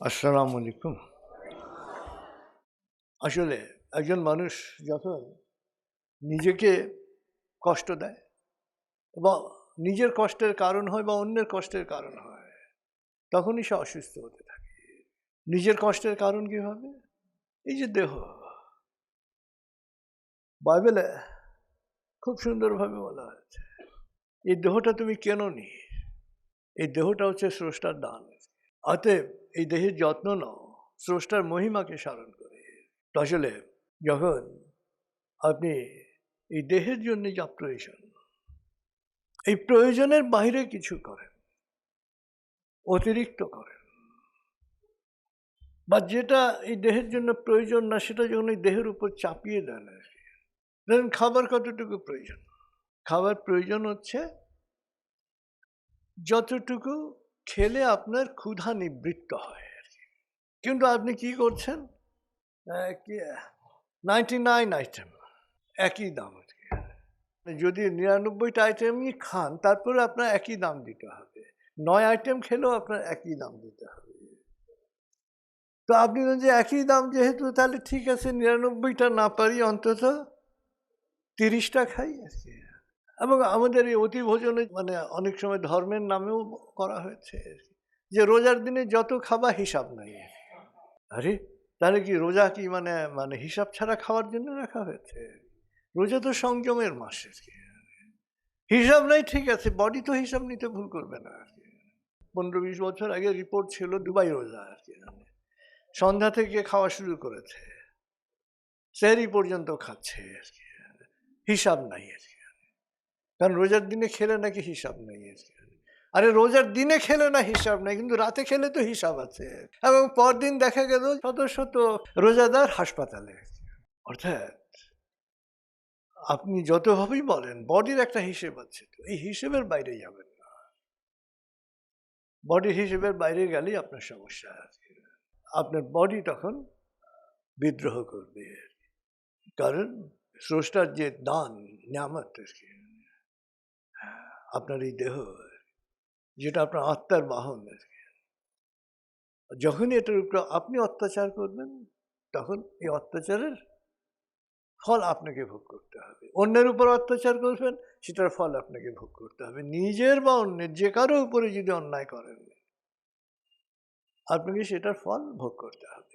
আসসালামু আলাইকুম আসলে একজন মানুষ যখন নিজেকে কষ্ট দেয় বা নিজের কষ্টের কারণ হয় বা অন্যের কষ্টের কারণ হয় তখনই সে অসুস্থ হতে থাকে নিজের কষ্টের কারণ কি হবে এই যে দেহ বাইবেলে খুব সুন্দরভাবে বলা হয়েছে এই দেহটা তুমি কেন নি এই দেহটা হচ্ছে স্রষ্টার দান অতএব এই দেহের যত্ন নাও, স্রষ্টার মহিমাকে স্মরণ করে। আসলে যখন আপনি এই দেহের জন্য যা প্রয়োজন, এই প্রয়োজনের বাইরে কিছু করেন, অতিরিক্ত করেন, বা যেটা এই দেহের জন্য প্রয়োজন না, সেটা যখন এই দেহের উপর চাপিয়ে দেন আর কি, ধরেন খাবার কতটুকু প্রয়োজন? খাবার প্রয়োজন হচ্ছে যতটুকু খেলে আপনার ক্ষুধা নিবৃত্ত হয় আর কি। কিন্তু আপনি কি করছেন? নাইনটি নাইন আইটেম একই দাম যদি নিরানব্বইটা আইটেমই খান, তারপরে আপনার একই দাম দিতে হবে। নয় আইটেম খেলেও আপনার একই দাম দিতে হবে। তো আপনি যে একই দাম যেহেতু, তাহলে ঠিক আছে, নিরানব্বইটা না পারি অন্তত তিরিশটা খাই আর কি। এবং আমাদের এই অতি ভোজনে মানে অনেক সময় ধর্মের নামেও করা হয়েছে। যে রোজার দিনে যত খাবা হিসাব নাই। আরে, তাহলে কি রোজা কি মানে মানে হিসাব ছাড়া খাওয়ার জন্য রাখা হয়েছে? রোজা তো সংযমের মাস। হিসাব নাই, ঠিক আছে বডি তো হিসাব নিতে ভুল করবে না। আর কি পনেরো বিশ বছর আগে রিপোর্ট ছিল দুবাই রোজা। আর কি সন্ধ্যা থেকে খাওয়া শুরু করেছে। সেরি পর্যন্ত খাচ্ছে। আর কি হিসাব নাই। আর কি কারণ রোজার দিনে খেলে নাকি হিসাব নেই আরে রোজার দিনে খেলে না হিসাব নেই, কিন্তু রাতে খেলে তো হিসাব আছে। এবং পরদিন দেখা গেল শত শত রোজাদার হাসপাতালে অর্থাৎ আপনি যতভাবেই বলেন, বডির একটা হিসেব আছে তো, এই হিসেবের বাইরে যাবেন না। বডির হিসেবের বাইরে গেলেই আপনার সমস্যা আছে। আপনার বডি তখন বিদ্রোহ করবে। কারণ স্রষ্টার যে দান, নিয়ামত আর কি আপনার এই দেহ, যেটা আপনার আত্মার বাহন যখনই এটার উপরে আপনি অত্যাচার করবেন, তখন এই অত্যাচারের ফল আপনাকে ভোগ করতে হবে। অন্যের উপর অত্যাচার করবেন, সেটার ফল আপনাকে ভোগ করতে হবে। নিজের বা অন্যের যে কারও উপরে যদি অন্যায় করেন, আপনাকে সেটার ফল ভোগ করতে হবে।